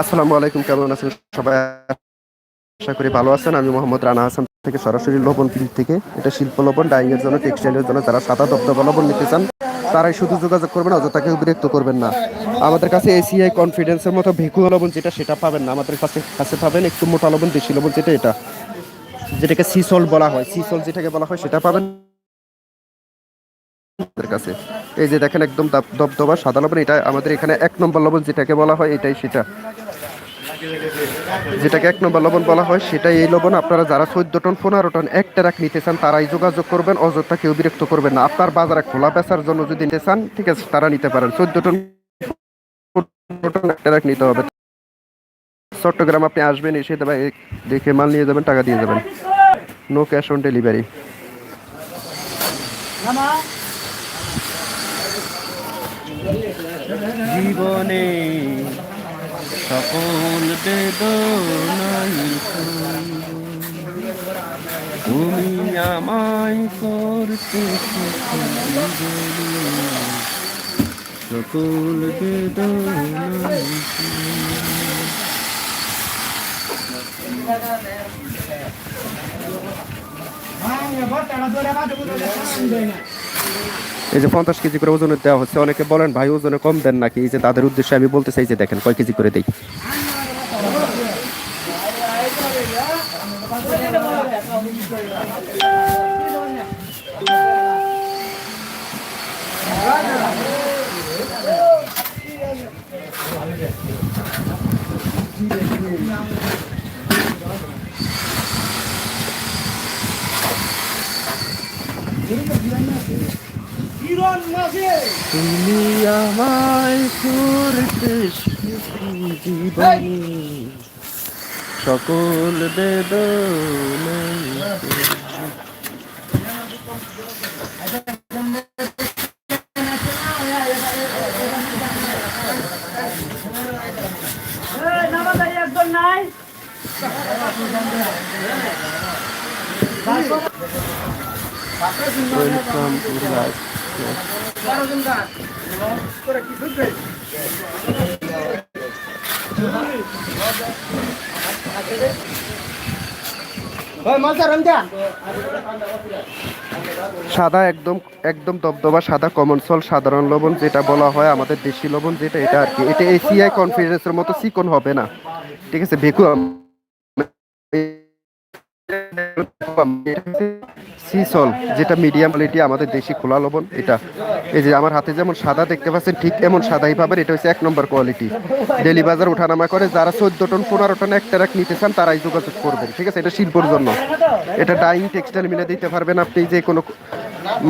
আসসালামু আলাইকুম, কেমন আছেন সবাই? আশা করি ভালো আছেন। আমি মোহাম্মদ রানা হাসান থেকে সরাসরি লবণ পিল থেকে। এটা শিল্প লবণ এর জন্য, টেক্সটাইলের জন্য যারা সাদা দবদবা লবণ নিতে চান, তারাই শুধু যোগাযোগ করবেন অযথাকে বিরক্ত করবেন না। আমাদের কাছে এসিআই কনফিডেন্সের মতো ভেকুয়া লবণ যেটা, সেটা পাবেন না। আমাদের কাছে কাছে পাবেন একটু মোটা লবণ, দেশি লবণ যেটা এটা, যেটাকে সিসল বলা হয়। সিসল যেটাকে বলা হয়, সেটা পাবেন। আমাদের কাছে। এই যে দেখেন একদম দাব- দবদবা, সাদা লবণ, এটা আমাদের এখানে এক নম্বর লবণ যেটাকে বলা হয়, এটাই সেটা। যেটাকে এক নম্বর লবণ বলা হয়, সেটাই এই লবণ। আপনারা যারা চোদ্দ টন, পনেরো টন এক ট্রাক নিতে চান, তারাই যোগাযোগ করবেন, অযথা কেউ বিরক্ত করবেন না। আপনার বাজারে খোলা বেচার জন্য যদি নিতে চান, ঠিক আছে, তারা নিতে পারেন। চোদ্দ টন ট্রাক নিতে হবে। চট্টগ্রাম আপনি আসবেন, এসে দেবে দেখে মাল নিয়ে যাবেন, টাকা দিয়ে যাবেন। নো ক্যাশ অন ডেলিভারি জীবনে সকল। তুমি আমায় করতে। সকল বেদনাই সইব। এই যে পঞ্চাশ কেজি করে ওজনে দেওয়া হচ্ছে, অনেকে বলেন, ভাই, ওজনে কম দেন নাকি? এই যে তাদের উদ্দেশ্যে আমি বলতে চাই যে দেখেন, কয় কেজি করে দেই? তুমি আমায় করতে জীবনে সকল নাই ওয়েলকাম টু লাইফ সাদা একদম একদম দবদবা, সাদা কমন সল সাধারণ লবণ যেটা বলা হয়, আমাদের দেশি লবণ যেটা, এটা আর কি। এটা এসিআই কনফিডেন্সের মতো চিকন হবে না। ঠিক আছে, ভেকুয়াম। সিসল যেটা মিডিয়াম কোয়ালিটি আমাদের দেশি খোলা লবণ, এটা। এই যে আমার হাতে যেমন সাদা দেখতে পাচ্ছেন, ঠিক এমন সাদাই পাবেন, এটা হচ্ছে এক নম্বর কোয়ালিটি ডেলি বাজার ওঠানামা করে, যারা চোদ্দ টন, পনেরো টন এক ট্রাক নিতে চান, তারাই যোগাযোগ করবেন, ঠিক আছে? এটা শিল্পর জন্য। এটা ডাইং টেক্সটাইল মিলে দিতে পারবেন আপনি যে কোনো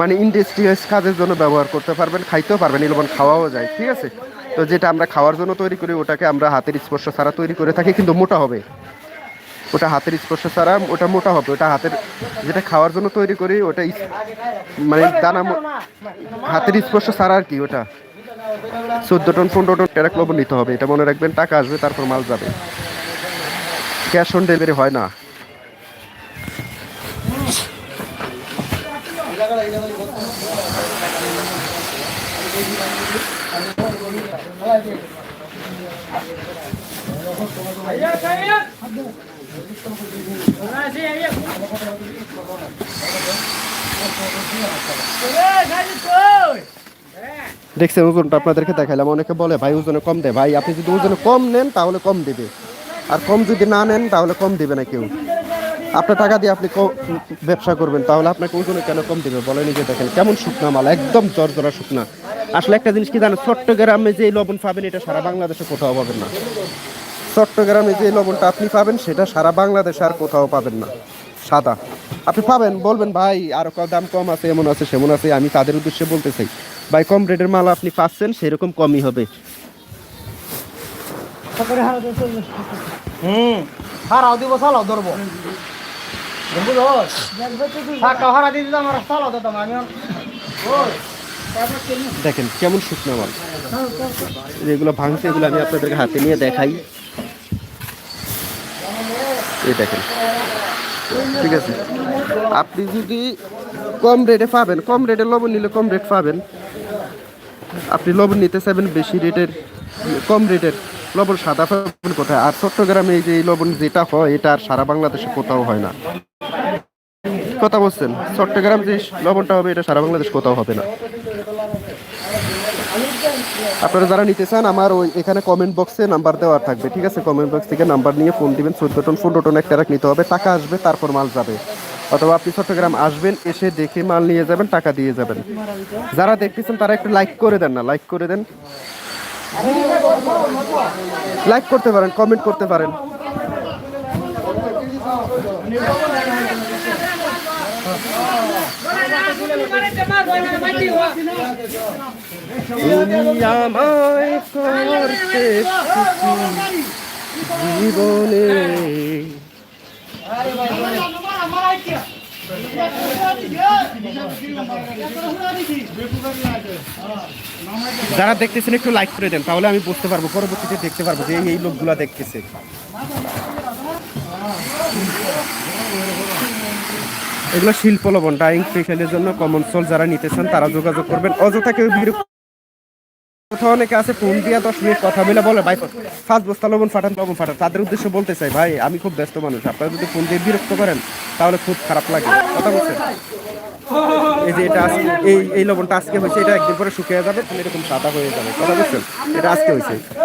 মানে ইন্ডাস্ট্রিয়াল কাজের জন্য ব্যবহার করতে পারবেন, খাইতেও পারবেন, এই লবণ খাওয়াও যায়, ঠিক আছে? তো যেটা আমরা খাওয়ার জন্য তৈরি করি, ওটাকে আমরা হাতের স্পর্শ ছাড়া তৈরি করে থাকি, কিন্তু মোটা হবে। ওটা হাতের স্পর্শ ছাড়া ওটা মোটা হবে। ওটা হাতের যেটা খাওয়ার জন্য তৈরি করি, ওটা মানে দানা হাতের স্পর্শ ছাড়া আর কি ওটা। চোদ্দ টন, পনেরো টন ট্যারাক লবণ নিতে হবে। এটা মনে রাখবেন, টাকা আসবে, তারপর মাল যাবে। ক্যাশ অন ডেলিভারি হয় না। দেখছেন, ওজনটা আপনাদেরকে দেখাইলাম। অনেকে বলে, ভাই, ওজনে কম দেয় ভাই, আপনি যদি ওজনে কম নেন, তাহলে কম দেবে। আর কম যদি না নেন, তাহলে কম দেবে না কেউ। আপনার টাকা দিয়ে আপনি ব্যবসা করবেন, তাহলে আপনাকে ওজনে কেন কম দেবে? বলে নিজে দেখেন, কেমন শুকনা মাল, একদম জর্জরা শুকনা। আসলে একটা জিনিস কি জানেন, চট্টগ্রামে যে লবণ পাবেন, এটা সারা বাংলাদেশে কোথাও পাবেন না। চট্টগ্রামে যে লবণটা আপনি পাবেন সেটা সারা বাংলাদেশে আর কোথাও পাবেন না। সাদা। আপনি পাবেন বলবেন ভাই আর দাম কম আছে এমন আছে সেমন আছে। আমি তাদের উদ্দেশ্যে বলতে চাই ভাই কম রেটের মাল আপনি পাচ্ছেন সেরকম কমই হবে। হুম হারাও দিব চালাও ধরবো। দেখেন কেমন শুকনো মাল। যেগুলো ভাঙছে এগুলো আমি আপনাদেরকে হাতে নিয়ে দেখাই। এই দেখেন। ঠিক আছে? আপনি যদি কম রেটে পাবেন, কম রেটে লবণ নিলে কম রেট পাবেন। আপনি লবণ নিতে চাইবেন বেশি রেটের কম রেটের লবণ সাদা পাবেন কোথায়? আর চট্টগ্রামে এই যে লবণ যেটা হয়, এটা আর সারা বাংলাদেশে কোথাও হয় না। কথা বলছেন? চট্টগ্রাম যে লবণটা হবে, এটা সারা বাংলাদেশ কোথাও হবে না। আপনারা যারা নিতে চান, আমার ওই এখানে কমেন্ট বক্সে নাম্বার দেওয়া থাকবে, ঠিক আছে? কমেন্ট বক্স থেকে নাম্বার নিয়ে ফোন দিবেন, চোদ্দ টন পনেরো টন একটা রাখ নিতে হবে, টাকা আসবে, তারপর মাল যাবে। অথবা আপনি চট্টগ্রাম আসবেন, এসে দেখে মাল নিয়ে যাবেন, টাকা দিয়ে যাবেন। যারা দেখতেছেন, তারা একটু লাইক করে দেন না লাইক করে দেন। লাইক করতে পারেন কমেন্ট করতে পারেন। জীবনে। যারা দেখতেছেন, একটু লাইক করে দেন, তাহলে আমি বুঝতে পারব, পরবর্তীতে দেখতে পারব যে এই লোকগুলা দেখতেছে। এগুলো শিল্প লবণ ডাইং ফেশিয়ালের জন্য কমন সোল যারা নিতে চান তারা যোগাযোগ করবেন। অযথা কেউ বিরক্ত কোথাও অনেকে আছে ফোন দিয়া দশ মিনিট কথা বলে বলে, ভাই ফার্স্ট বস্তা লবণ ফাটান লবণ ফাটান। তাদের উদ্দেশ্যে বলতে চাই, ভাই, আমি খুব ব্যস্ত মানুষ, আপনারা যদি ফোন দিয়ে বিরক্ত করেন, তাহলে খুব খারাপ লাগে। কথা বলছেন এই যে এটা এই এই লবণটা আজকে হয়েছে, এটা একদিন পরে শুকিয়ে যাবে, তাহলে এরকম সাদা হয়ে যাবে। কথা বলছেন? এটা আজকে হয়েছে।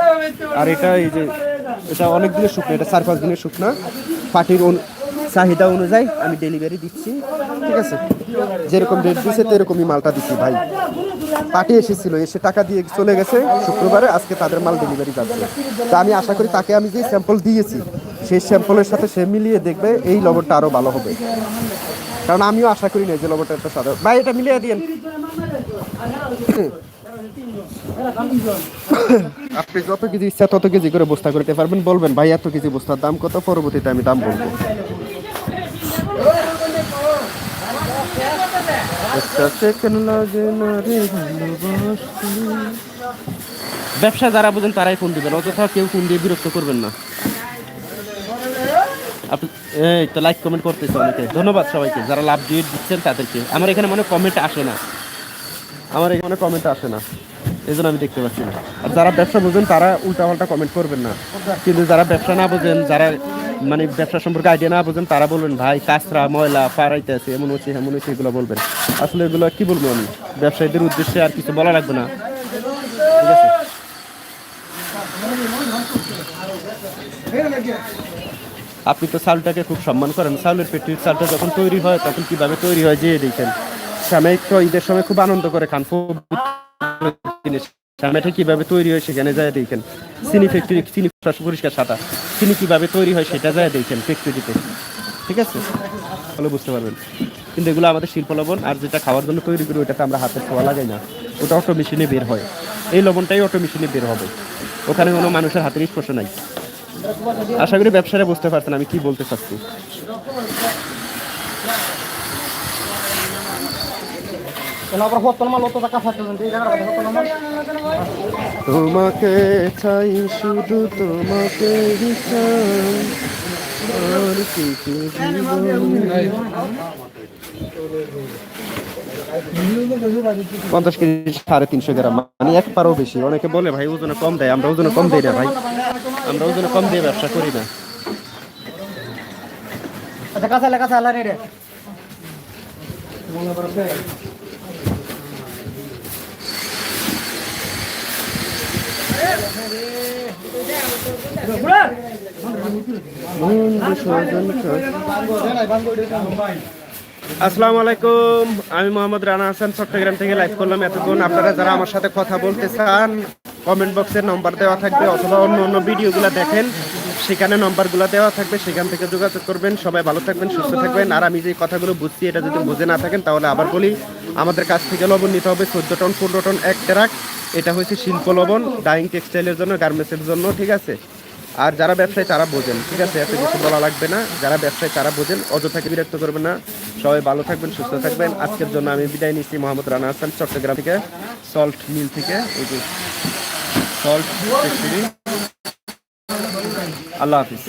আর এটা এই যে, এটা অনেক দিনের শুকনো, এটা চার পাঁচ দিনের শুকনা। পার্টির অনু- চাহিদা অনুযায়ী আমি ডেলিভারি দিচ্ছি। ঠিক আছে? যেরকম রেট দিচ্ছে তেরকমই মালটা দিচ্ছি ভাই। পার্টি এসেছিল, এসে টাকা দিয়ে চলে গেছে। শুক্রবারে আজকে তাদের মাল ডেলিভারি যাচ্ছে। তা আমি আশা করি তাকে আমি যে স্যাম্পল দিয়েছি, সেই স্যাম্পলের সাথে সে মিলিয়ে দেখবে এই লবণটা আরও ভালো হবে। কারণ আমিও আশা করি না যে লবণটা একটা সাদা ভাই, এটা মিলিয়ে দিন আপনি যত কেজি ইচ্ছা তত কেজি করে বস্তা করতে পারবেন। বলবেন, ভাই, এত কেজি বস্তার দাম কত? পরবর্তীতে আমি দাম বলব একটা সেকেন্ড লাগে না রে ভালোবাসতে। ব্যবসা যারা বুঝেন তারাই ফোন দিবেন, অযথা কেউ ফোন দিয়ে বিরক্ত করবেন না। এই তো লাইক কমেন্ট করতেছে অনেকে। ধন্যবাদ সবাইকে, যারা লাভ দিয়ে দিচ্ছেন তাদেরকে। আমার এখানে মনে কমেন্ট আসে না। আমার এখানে কমেন্ট আসে না। এই জন্য আমি দেখতে পাচ্ছি না। আর যারা ব্যবসা বোঝেন তারা উল্টাপাল্টা কমেন্ট করবেন না। কিন্তু যারা ব্যবসা না বোঝেন, যারা মানে ব্যবসা সম্পর্কে আইডিয়া না বোঝেন, তারা বলবেন ভাই, কাঁচরা, ময়লা পাড়াইতে আছে এমন হচ্ছে এমন হচ্ছে এগুলো বলবেন। আসলে এগুলো কি বলব আমি? ব্যবসায়ীদের উদ্দেশ্যে আর কিছু বলা লাগবে না। আপনি তো চালটাকে খুব সম্মান করেন। চাউলের পেটির চালটা যখন তৈরি হয়, তখন কীভাবে তৈরি হয়, যে দেখেন। সাময়িক তো ঈদের সময় খুব আনন্দ করে খান সামনেটা কীভাবে তৈরি হয়, সেখানে যায় দেখেন। চিনি ফ্যাক্টরি চিনি পরিষ্কার সাদা। চিনি কীভাবে তৈরি হয় সেটা যায় দেখেন ফ্যাক্টরিতে। ঠিক আছে? তাহলে বুঝতে পারবেন। কিন্তু এগুলো আমাদের শিল্প লবণ আর যেটা খাওয়ার জন্য তৈরি করি, ওটাতে আমরা হাতে ছোঁয়া লাগাই না। ওটা অটো মেশিনে বের হয়। এই লবণটাই অটো মেশিনে বের হবে। ওখানে কোনো মানুষের হাতের স্পর্শ নাই। আশা করি ব্যবসাটা বুঝতে পারছেন আমি কি বলতে চাচ্ছি। তোমাকে চাই শুধু তোমাকে পঞ্চাশ কেজি সাড়ে তিনশো গ্রাম। মানে এক পারও বেশি। অনেকে বলে, ভাই, ওজনে কম দেয়। আমরা ওজনে কম দেই না, ভাই। আমরা ওজনে কম দিয়ে ব্যবসা করি না। আচ্ছা কাঁচা কাঁচা রে আসসালামু আলাইকুম, আমি মোহাম্মদ রানা হাসান, চট্টগ্রাম থেকে লাইভ করলাম এতক্ষণ। আপনারা যারা আমার সাথে কথা বলতে চান কমেন্ট বক্সের নম্বর দেওয়া থাকবে অথবা অন্য অন্য ভিডিওগুলো দেখেন, সেখানে নম্বরগুলো দেওয়া থাকবে, সেখান থেকে যোগাযোগ করবেন। সবাই ভালো থাকবেন, সুস্থ থাকবেন। আর আমি যে কথাগুলো বুঝছি, এটা যদি বুঝে না থাকেন, তাহলে আবার বলি, আমাদের কাছ থেকে লবণ নিতে হবে, চোদ্দ টন, পনেরো টন, এক ট্রাক এটা হচ্ছে শিল্প লবণ ডাইং টেক্সটাইলের জন্য গার্মেন্টসের জন্য, ঠিক আছে? আর যারা ব্যবসায়ী তারা বোঝেন, ঠিক আছে? এত কিছু বলা লাগবে না। যারা ব্যবসায়ী তারা বোঝেন অযথাকে বিরক্ত করবেন না। সবাই ভালো থাকবেন, সুস্থ থাকবেন। আজকের জন্য আমি বিদায় নিচ্ছি মোহাম্মদ রানা হাসান, চট্টগ্রাম থেকে সল্ট মিল থেকে। এই যে সল্ট আল্লাহ হাফিজ।